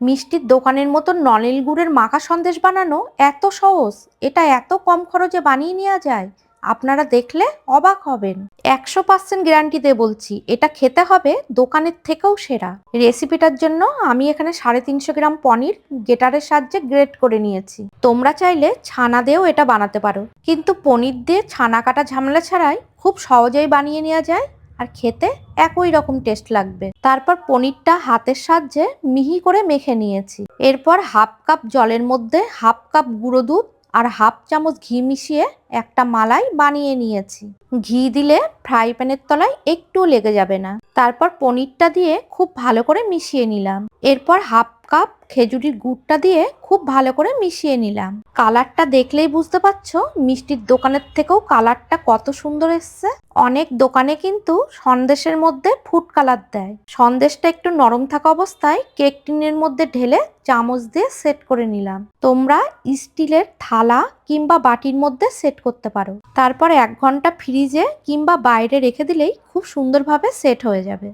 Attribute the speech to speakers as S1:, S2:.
S1: মিষ্টির দোকানের মতো নলেন গুড়ের মাখা সন্দেশ বানানো এত সহজ। এটা এত কম খরচে বানিয়ে নেওয়া যায়। আপনারা দেখলে অবাক হবেন। একশো পার্সেন্ট গ্যারান্টি দিয়ে বলছি, এটা খেতে হবে দোকানের থেকেও সেরা। রেসিপিটার জন্য আমি এখানে সাড়ে তিনশো গ্রাম পনির গেটারের সাহায্যে গ্রেট করে নিয়েছি। তোমরা চাইলে ছানা দিয়েও এটা বানাতে পারো। কিন্তু পনির দিয়ে ছানা কাটা ঝামেলা ছাড়াই খুব সহজেই বানিয়ে নেওয়া যায়। আর খেতে একই রকম টেস্ট লাগবে। তারপর পনিরটা হাতের সাহায্যে মিহি করে মেখে নিয়েছি। এরপর হাফ কাপ জলের মধ্যে হাফ কাপ গুঁড়ো দুধ আর হাফ চামচ ঘি মিশিয়ে একটা মালাই বানিয়ে নিয়েছি। ঘি দিলে ফ্রাই প্যানের তলায় একটু লেগে যাবে না। তারপর পনিরটা দিয়ে খুব ভালো করে মিশিয়ে নিলাম। এরপর হাফ কাপ, খেজুরির গুড়টা দিয়ে খুব ভালো করে মিশিয়ে নিলাম। কালারটা দেখলেই বুঝতে পারছ, মিষ্টির দোকানের থেকেও কালারটা কত সুন্দর এসছে। অনেক দোকানে কিন্তু সন্দেশের মধ্যে ফুড কালার দেয়। সন্দেশটা একটু নরম থাকা অবস্থায় কেক টিনের মধ্যে ঢেলে চামচ দিয়ে সেট করে নিলাম। তোমরা স্টিলের থালা কিংবা বাটির মধ্যে সেট করতে পারো। তারপর এক ঘণ্টা ফ্রিজে কিংবা বাইরে রেখে দিলেই খুব সুন্দরভাবে সেট হয়ে যাবে।